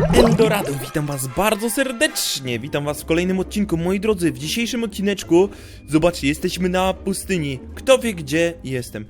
Eldorado, witam was bardzo serdecznie, witam was w kolejnym odcinku, moi drodzy, w dzisiejszym odcineczku, zobaczcie, jesteśmy na pustyni, kto wie gdzie jestem.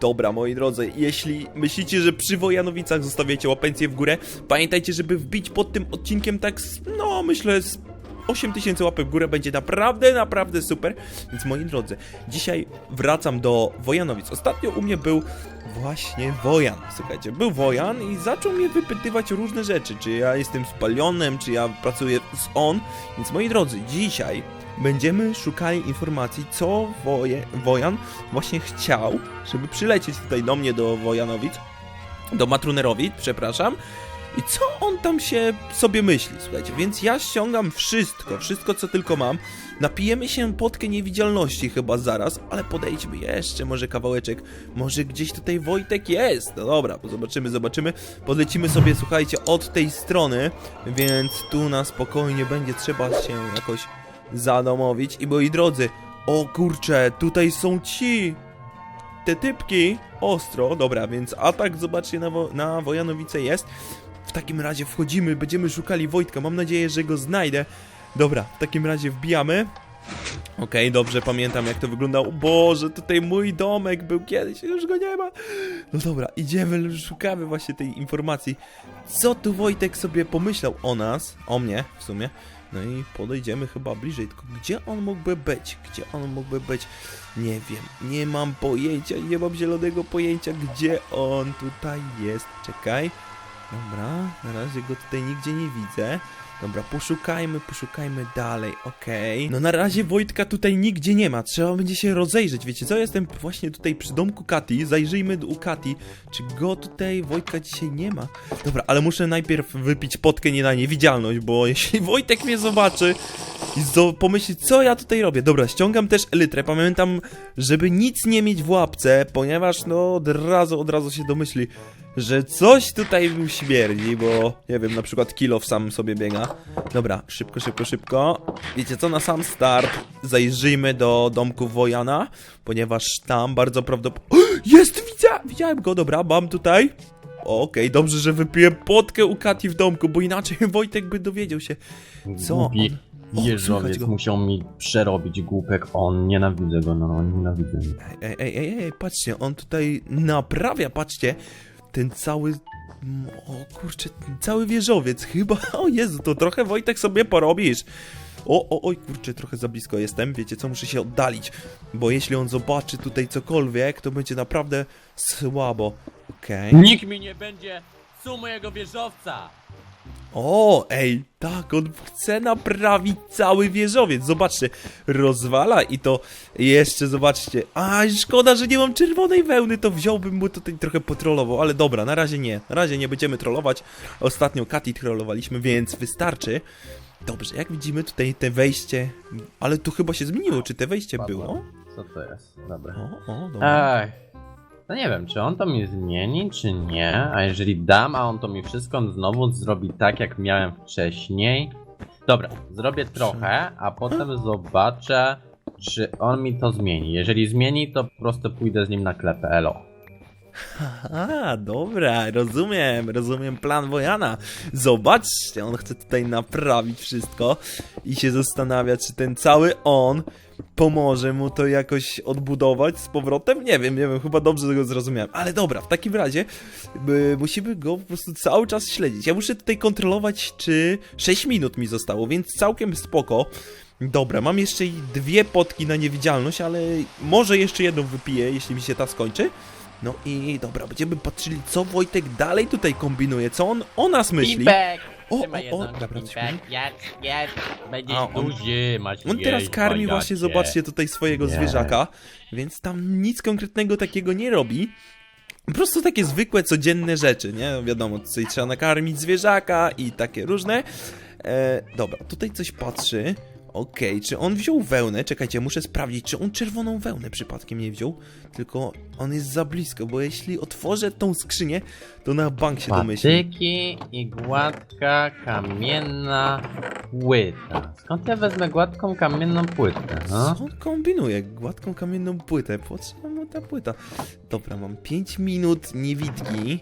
Dobra, moi drodzy, jeśli myślicie, że przy Wojanowicach zostawiacie łapencję w górę, pamiętajcie, żeby wbić pod tym odcinkiem tak, no myślę, z 8000 łapek w górę będzie naprawdę, naprawdę super. Więc moi drodzy, dzisiaj wracam do Wojanowic. Ostatnio u mnie był właśnie Wojan. Słuchajcie, był Wojan i zaczął mnie wypytywać różne rzeczy. Czy ja jestem spalionem, czy ja pracuję z on. Więc moi drodzy, dzisiaj będziemy szukali informacji, co Woje, Wojan właśnie chciał, żeby przylecieć tutaj do mnie, do Wojanowic, do Matrunerowic, przepraszam. I co on tam się sobie myśli, słuchajcie, więc ja ściągam wszystko, wszystko co tylko mam. Napijemy się potkę niewidzialności chyba zaraz, ale podejdźmy jeszcze może kawałeczek. Może gdzieś tutaj Wojtek jest. No dobra, zobaczymy, zobaczymy. Podlecimy sobie, słuchajcie, od tej strony, więc tu na spokojnie będzie trzeba się jakoś zadomowić. I moi drodzy, o kurczę, tutaj są ci te typki ostro, dobra, więc atak zobaczcie na, wo na Wojanowice jest. W takim razie wchodzimy, będziemy szukali Wojtka, mam nadzieję, że go znajdę. Dobra, w takim razie wbijamy. Okej, dobrze, pamiętam jak to wyglądało. Boże, tutaj mój domek był kiedyś, już go nie ma. No dobra, idziemy, szukamy właśnie tej informacji. Co tu Wojtek sobie pomyślał o nas, o mnie w sumie. No i podejdziemy chyba bliżej, tylko gdzie on mógłby być? Gdzie on mógłby być? Nie wiem, nie mam pojęcia, nie mam zielonego pojęcia, gdzie on tutaj jest. Czekaj. Dobra, na razie go tutaj nigdzie nie widzę. Dobra, poszukajmy, poszukajmy dalej, okej. No na razie Wojtka tutaj nigdzie nie ma, trzeba będzie się rozejrzeć, wiecie co? Jestem właśnie tutaj przy domku Kati, zajrzyjmy u Kati, czy go tutaj Wojtka dzisiaj nie ma. Dobra, ale muszę najpierw wypić potkę nie na niewidzialność, bo jeśli Wojtek mnie zobaczy i pomyśli, co ja tutaj robię. Dobra, ściągam też elytrę, pamiętam, żeby nic nie mieć w łapce, ponieważ no od razu, od razu się domyśli, że coś tutaj śmierdzi, bo nie wiem, na przykład Kilow sam sobie biega. Dobra, szybko, szybko, szybko. Wiecie co, na sam start zajrzyjmy do domku Wojana, ponieważ tam bardzo prawdopodobnie... Jest, widzę, widziałem go, dobra, mam tutaj. Okej, dobrze, że wypiłem potkę u Kati w domku, bo inaczej Wojtek by dowiedział się, co Głupi on... Jeżowiec musiał mi przerobić głupek. On, nienawidzę go, no, nienawidzę. Ej, ej, ej, ej, patrzcie, on tutaj naprawia, patrzcie, ten cały... O kurczę, ten cały wieżowiec, chyba... O Jezu, to trochę Wojtek sobie porobisz. O, o, oj, kurczę, trochę za blisko jestem, wiecie co, muszę się oddalić, bo jeśli on zobaczy tutaj cokolwiek, to będzie naprawdę słabo. Okej. Nikt mi nie będzie psuł mojego wieżowca! O, ej, tak, on chce naprawić cały wieżowiec. Zobaczcie, rozwala i to jeszcze, zobaczcie. A, szkoda, że nie mam czerwonej wełny, to wziąłbym mu tutaj trochę potrolował, ale dobra, na razie nie. Na razie nie będziemy trollować. Ostatnio Kati trollowaliśmy, więc wystarczy. Dobrze, jak widzimy tutaj te wejście, ale tu chyba się zmieniło, czy te wejście było? Co to jest? Dobra. O, o, dobra. Ej. No nie wiem, czy on to mi zmieni, czy nie. A jeżeli dam, a on to mi wszystko znowu zrobi tak, jak miałem wcześniej. Dobra, zrobię trochę, a potem zobaczę, czy on mi to zmieni. Jeżeli zmieni, to po prostu pójdę z nim na klepę. Elo. A, dobra, rozumiem, rozumiem plan Wojana. Zobaczcie, on chce tutaj naprawić wszystko i się zastanawia, czy ten cały on pomoże mu to jakoś odbudować z powrotem. Nie wiem, nie wiem, chyba dobrze go zrozumiałem. Ale dobra, w takim razie y, musimy go po prostu cały czas śledzić. Ja muszę tutaj kontrolować, czy 6 minut mi zostało, więc całkiem spoko. Dobra, mam jeszcze dwie potki na niewidzialność, ale może jeszcze jedną wypiję, jeśli mi się ta skończy. No i dobra, będziemy patrzyli, co Wojtek dalej tutaj kombinuje, co on o nas myśli. Pimpek! O, Trzymaj o, o, jedną, dobra, Pimpek. Jedz, jedz! Będziesz A, on- duży, masz On teraz jeść, karmi wariacie. właśnie, zobaczcie, tutaj swojego Nie. zwierzaka, więc tam nic konkretnego takiego nie robi. Po prostu takie zwykłe, codzienne rzeczy, nie? Wiadomo, tutaj trzeba nakarmić zwierzaka i takie różne. E, dobra, tutaj coś patrzy. Okej, czy on wziął wełnę? Czekajcie, muszę sprawdzić, czy on czerwoną wełnę przypadkiem nie wziął. Tylko on jest za blisko, bo jeśli otworzę tą skrzynię, to na bank się domyśli. Patyki i gładka kamienna płyta. Skąd ja wezmę gładką kamienną płytę, no? Co on kombinuje? Gładką kamienną płytę. Po co mu ta płyta? Dobra, mam 5 minut niewidki.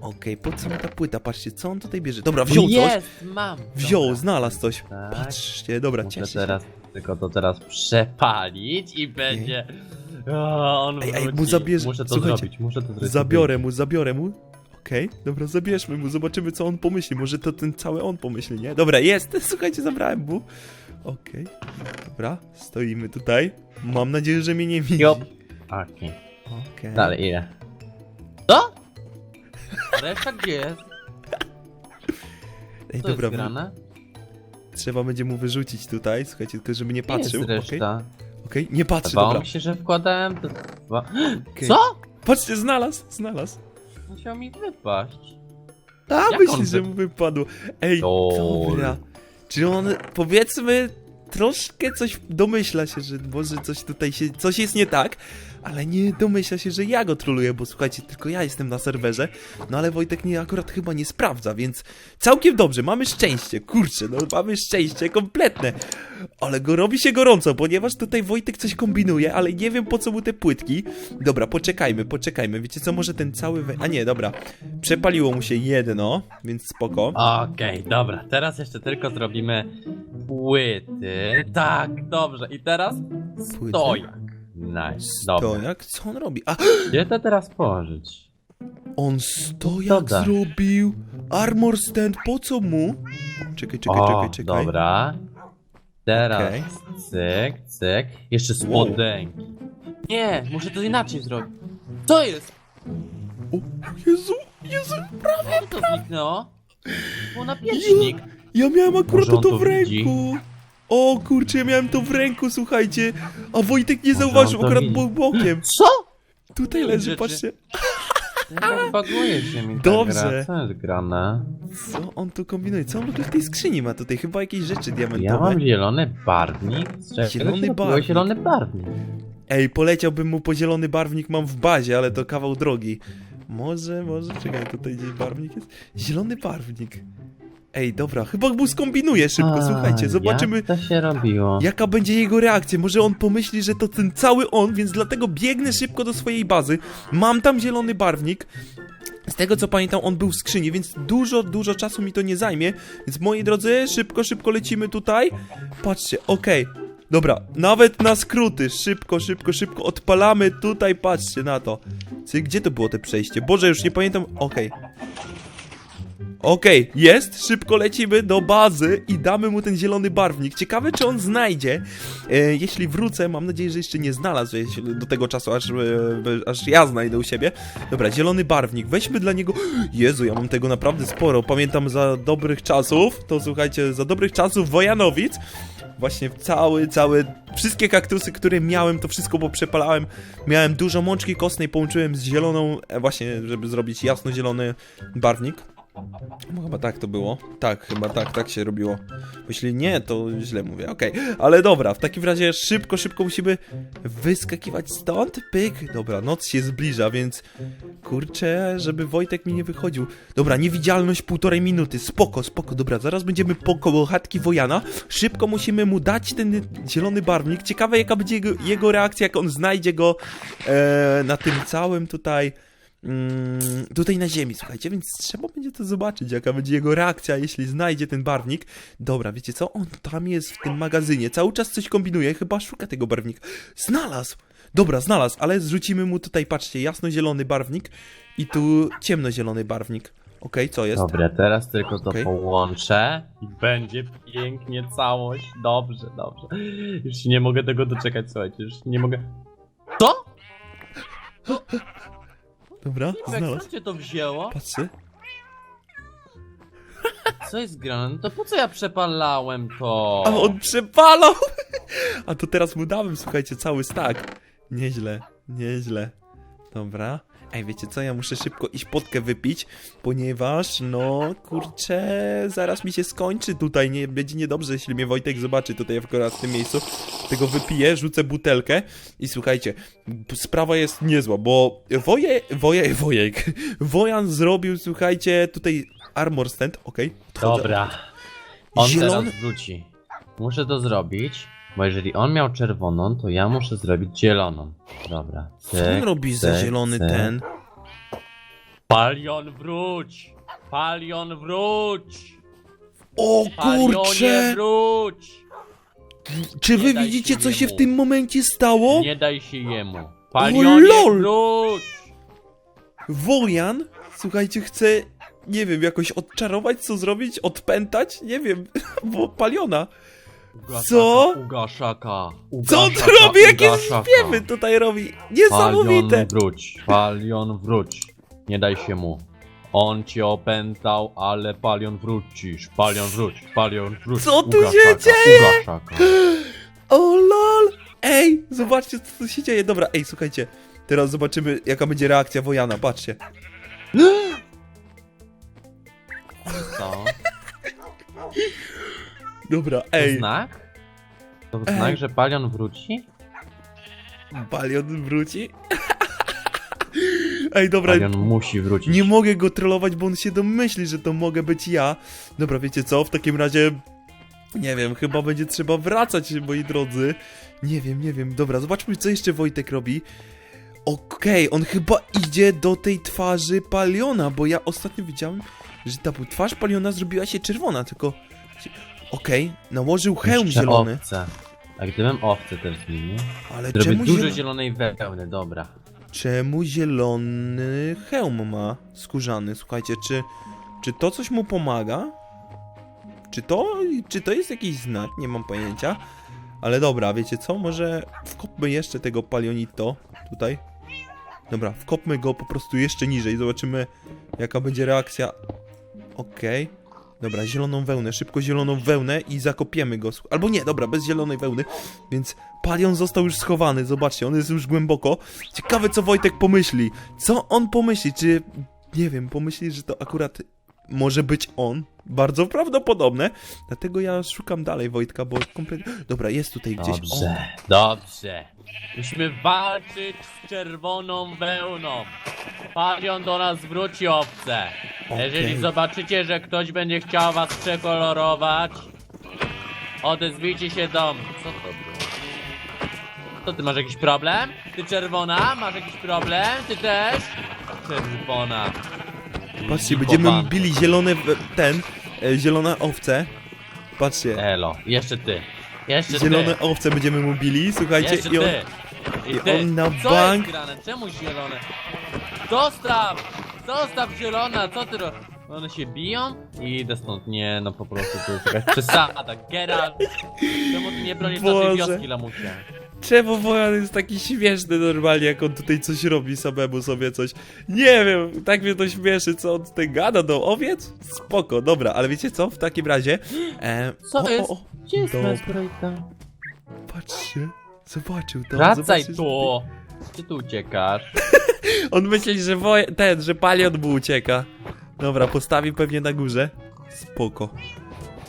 Okej, po co mu ta płyta? Patrzcie, co on tutaj bierze? Dobra, wziął coś. Jest, mam. Wziął, Dobra. znalazł coś. Tak. Patrzcie, dobra, Muszę cieszę się. teraz, tylko to teraz przepalić i będzie... O, on Ej, ej, mu wróci. zabierze- Muszę to słuchajcie, zrobić, muszę to zrobić. Zabiorę mu, zabiorę mu. Okej, dobra, zabierzmy mu, zobaczymy co on pomyśli. Może to ten cały on pomyśli, nie? Dobra, jest, słuchajcie, zabrałem mu. Okej, dobra, stoimy tutaj. Mam nadzieję, że mnie nie widzi. Jop. Okej, Okej. dalej, ile? Reszta gdzie jest? Ej, Co dobra, jest grane? trzeba będzie mu wyrzucić tutaj, słuchajcie, tylko żeby nie Gdzie jest patrzył. Okej, reszta? okej, nie patrzy, Wydawało dobra. mi się, że wkładałem to... Dwa- Okej. Co? Patrzcie, znalazł, znalazł. Musiał mi wypaść. A, Jak on myśli, że wy- mu wypadło. Ej, Lol. dobra. Czy on, powiedzmy, troszkę coś domyśla się, że może coś tutaj się, coś jest nie tak, ale nie domyśla się, że ja go troluję, bo słuchajcie, tylko ja jestem na serwerze, no ale Wojtek nie, akurat chyba nie sprawdza, więc całkiem dobrze, mamy szczęście, kurczę, no mamy szczęście kompletne, ale go robi się gorąco, ponieważ tutaj Wojtek coś kombinuje, ale nie wiem po co mu te płytki. Dobra, poczekajmy, poczekajmy, wiecie co, może ten cały, a nie, dobra, przepaliło mu się jedno, więc spoko. Okej, dobra, teraz jeszcze tylko zrobimy płyty. Tak, dobrze. I teraz stojak. Nice, dobra. Stojak? Co on robi? A, Gdzie to teraz położyć? on stojak zrobił! Armor stand, po co mu? Czekaj, czekaj, czekaj, czekaj. dobra. Teraz Okej. cyk, cyk. Jeszcze spodenki. Nie, muszę to inaczej zrobić. Co jest? O, Jezu, Jezu, Co to zniknęło? Było napiecznik. ja miałem akurat Może on to to w widzi? ręku. O kurczę, ja miałem to w ręku, słuchajcie. A Wojtek nie zauważył, akurat był bokiem. Co? Tutaj leży, patrzcie. Baguje się mi ta Dobrze. gra. Co jest grane? Co on tu kombinuje? Co on w ogóle w tej skrzyni ma tutaj? Chyba jakieś rzeczy Ja diamentowe. mam zielony barwnik. Z czego Zielony się barwnik. zielony barwnik. Ej, poleciałbym mu po zielony barwnik, mam w bazie, ale to kawał drogi. Może, może, czekaj, tutaj gdzieś barwnik jest? Zielony barwnik. Ej, dobra, chyba mu skombinuje szybko, A, słuchajcie, zobaczymy Jak to się robiło? jaka będzie jego reakcja. Może on pomyśli, że to ten cały on, więc dlatego biegnę szybko do swojej bazy. Mam tam zielony barwnik. Z tego co pamiętam, on był w skrzyni, więc dużo, dużo czasu mi to nie zajmie. Więc moi drodzy, szybko, szybko lecimy tutaj. Patrzcie, okej. Dobra, nawet na skróty, szybko, szybko, szybko odpalamy tutaj, patrzcie na to. Cyk, Gdzie to było te przejście? Boże, już nie pamiętam, okej. Okej, jest, szybko lecimy do bazy i damy mu ten zielony barwnik. Ciekawe, czy on znajdzie. E, jeśli wrócę, mam nadzieję, że jeszcze nie znalazł do tego czasu, aż, e, aż ja znajdę u siebie. Dobra, zielony barwnik, weźmy dla niego... Jezu, ja mam tego naprawdę sporo. Pamiętam za dobrych czasów, to słuchajcie, za dobrych czasów Wojanowic. Właśnie cały, cały, wszystkie kaktusy, które miałem, to wszystko poprzepalałem. Miałem dużo mączki kostnej, połączyłem z zieloną, e, właśnie, żeby zrobić jasno-zielony barwnik. No chyba tak to było. Tak, chyba tak, tak się robiło. Jeśli nie, to źle mówię, okej. Ale dobra, w takim razie szybko, szybko musimy wyskakiwać stąd. Pyk. Dobra, noc się zbliża, więc kurczę, żeby Wojtek mi nie wychodził. Dobra, niewidzialność półtorej minuty. Spoko, spoko. Dobra, zaraz będziemy po koło chatki Wojana. Szybko musimy mu dać ten zielony barwnik. Ciekawe, jaka będzie jego, jego reakcja, jak on znajdzie go e, na tym całym tutaj mm, tutaj na ziemi, słuchajcie, więc trzeba będzie to zobaczyć, jaka będzie jego reakcja, jeśli znajdzie ten barwnik. Dobra, wiecie co? On tam jest w tym magazynie, cały czas coś kombinuje, chyba szuka tego barwnika. Znalazł! Dobra, znalazł, ale zrzucimy mu tutaj, patrzcie, jasno-zielony barwnik i tu ciemnozielony barwnik. Okej, co jest? Dobra, teraz tylko to Okej. połączę i będzie pięknie całość. Dobrze, dobrze. Już się nie mogę tego doczekać, słuchajcie, już nie mogę... Co? Dobra, znalazł. skąd cię to wzięło? Patrzcie. Co jest grane? No to po co ja przepalałem to? A on przepalał! A to teraz mu dałem, słuchajcie, cały stack. Nieźle, nieźle. Dobra. Ej, wiecie co, ja muszę szybko iść potkę wypić, ponieważ, no, kurczę, zaraz mi się skończy tutaj, nie, będzie niedobrze, jeśli mnie Wojtek zobaczy tutaj akurat w tym miejscu. Tego wypiję, rzucę butelkę i słuchajcie, sprawa jest niezła, bo Woje, Woje, Wojek, Wojan zrobił, słuchajcie, tutaj armor stand, okej. odchodzę. Dobra. On Zielony- teraz wróci. Muszę to zrobić, bo jeżeli on miał czerwoną, to ja muszę zrobić zieloną. Dobra. Co on robi za cyk, zielony cyk. ten? Palion wróć! Palion wróć! O Palionie kurcze! wróć! Czy wy Nie daj widzicie, się co się w jemu. tym momencie stało? Nie daj się jemu. Palionie lol! wróć! Wojan, słuchajcie, chce, nie wiem, jakoś odczarować, co zrobić, odpętać? Nie wiem, bo paliona. Ugaszaka, Co? Ugaszaka. Co on ugaszaka, robi? Jakie ugaszaka. śpiewy tutaj robi? Niesamowite! Palion wróć, palion wróć. Nie daj się mu. On cię opętał, ale palion wrócisz. Palion wróć, palion wróć. Co tu się dzieje? Ugaszaka. O lol! Ej, zobaczcie, co tu się dzieje. Dobra, ej, słuchajcie. Teraz zobaczymy, jaka będzie reakcja Wojana, patrzcie. Dobra, To ej, znak? To Ej. znak, że palion wróci? Palion wróci? Ej, dobra, Palion musi wrócić. nie mogę go trollować, bo on się domyśli, że to mogę być ja. Dobra, wiecie co, w takim razie... Nie wiem, chyba będzie trzeba wracać, moi drodzy. Nie wiem, nie wiem. Dobra, zobaczmy, co jeszcze Wojtek robi. Okej, on chyba idzie do tej twarzy Paliona, bo ja ostatnio widziałem, że ta twarz Paliona zrobiła się czerwona, tylko... Okej, nałożył hełm Jeszcze zielony, Owce. A gdybym owce też zmienił? ale Zrobię czemu, dużo zielo... zielonej wełny, dobra. czemu zielony hełm ma skórzany? Słuchajcie, czy, czy to coś mu pomaga? Czy to, czy to jest jakiś znak? Nie mam pojęcia. Ale dobra, wiecie co? Może wkopmy jeszcze tego palionito tutaj. Dobra, wkopmy go po prostu jeszcze niżej. Zobaczymy, jaka będzie reakcja. Okej. Dobra, zieloną wełnę, szybko zieloną wełnę i zakopiemy go. Albo nie, dobra, bez zielonej wełny. Więc palion został już schowany, zobaczcie, on jest już głęboko. Ciekawe, co Wojtek pomyśli. Co on pomyśli? Czy, nie wiem, pomyśli, że to akurat może być on? Bardzo prawdopodobne. Dlatego ja szukam dalej Wojtka, bo kompletnie... Dobra, jest tutaj gdzieś. Dobrze, dobrze. Musimy walczyć z czerwoną wełną. Palion do nas wróci, owce. Jeżeli zobaczycie, że ktoś będzie chciał was przekolorować, odezwijcie się do mnie. Co to było? To ty masz jakiś problem? Ty czerwona? Masz jakiś problem? Ty też? Czerwona. Patrzcie, będziemy Chowanko. bili w- ten... E, zielone owce. Patrzcie. Elo, jeszcze ty. Jeszcze Zielone ty. owce będziemy mu bili, słuchajcie. Jeszcze I on... ty. I i ty. on na co bank- jest grane? Czemu zielone? Zostaw! Zostaw zielona, co ty ro... One się biją? I idę stąd. Nie, no po prostu to jest jakaś przesada. Geralt! Czemu ty nie bronisz naszej Boże. wioski, lamusie? Czemu Wojan jest taki śmieszny normalnie, jak on tutaj coś robi samemu sobie coś. Nie wiem, tak mnie to śmieszy, co on tutaj gada do owiec? Spoko, dobra, ale wiecie co? W takim razie... E, Co jest? Gdzie jest Dobra. moja zbrojka? Patrzcie, zobaczył to. Wracaj zobaczył, tu! Gdzie tu uciekasz? On myśli, że woj... ten, że palion mu ucieka. Dobra, postawi pewnie na górze. Spoko.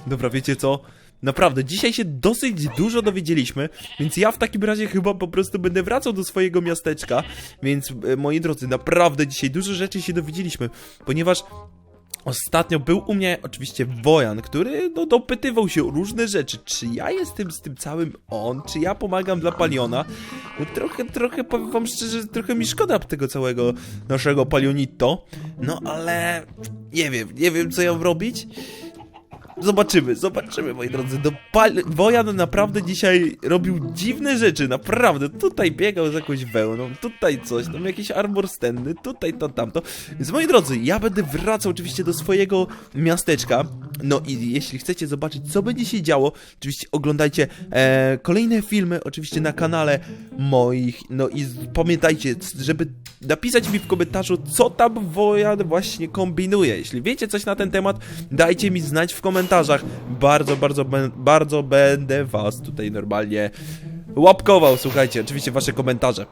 Dobra, wiecie co? Naprawdę, dzisiaj się dosyć dużo dowiedzieliśmy, więc ja w takim razie chyba po prostu będę wracał do swojego miasteczka. Więc, e, moi drodzy, naprawdę dzisiaj dużo rzeczy się dowiedzieliśmy, ponieważ Ostatnio był u mnie oczywiście Wojan, który no, dopytywał się różne rzeczy. Czy ja jestem z tym całym on? Czy ja pomagam dla Paliona? No, trochę, trochę, powiem wam szczerze, trochę mi szkoda tego całego naszego Palionito. No ale nie wiem, nie wiem co ja robić. Zobaczymy, zobaczymy, moi drodzy. Pal... Wojan naprawdę dzisiaj robił dziwne rzeczy, naprawdę. Tutaj biegał z jakąś wełną, tutaj coś, tam jakiś armor stenny, tutaj to, tamto. Więc moi drodzy, ja będę wracał oczywiście do swojego miasteczka. No i jeśli chcecie zobaczyć, co będzie się działo, oczywiście oglądajcie e, kolejne filmy, oczywiście na kanale moich. No i pamiętajcie, żeby napisać mi w komentarzu, co tam Wojan właśnie kombinuje. Jeśli wiecie coś na ten temat, dajcie mi znać w komentarzach. Bardzo, bardzo, bardzo będę was tutaj normalnie łapkował. Słuchajcie, oczywiście wasze komentarze.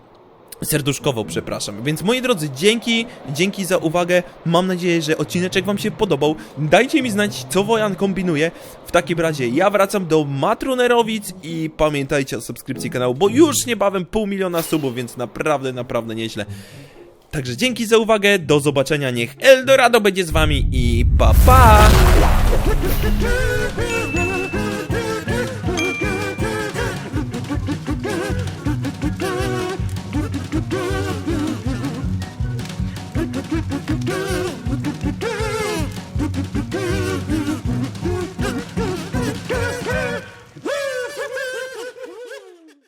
Serduszkowo, przepraszam. Więc moi drodzy, dzięki, dzięki za uwagę. Mam nadzieję, że odcineczek wam się podobał. Dajcie mi znać, co Wojan kombinuje. W takim razie ja wracam do Matrunerowic i pamiętajcie o subskrypcji kanału, bo już niebawem pół miliona subów, więc naprawdę, naprawdę nieźle. Także dzięki za uwagę, do zobaczenia, niech Eldorado będzie z wami i pa pa! do, do, do.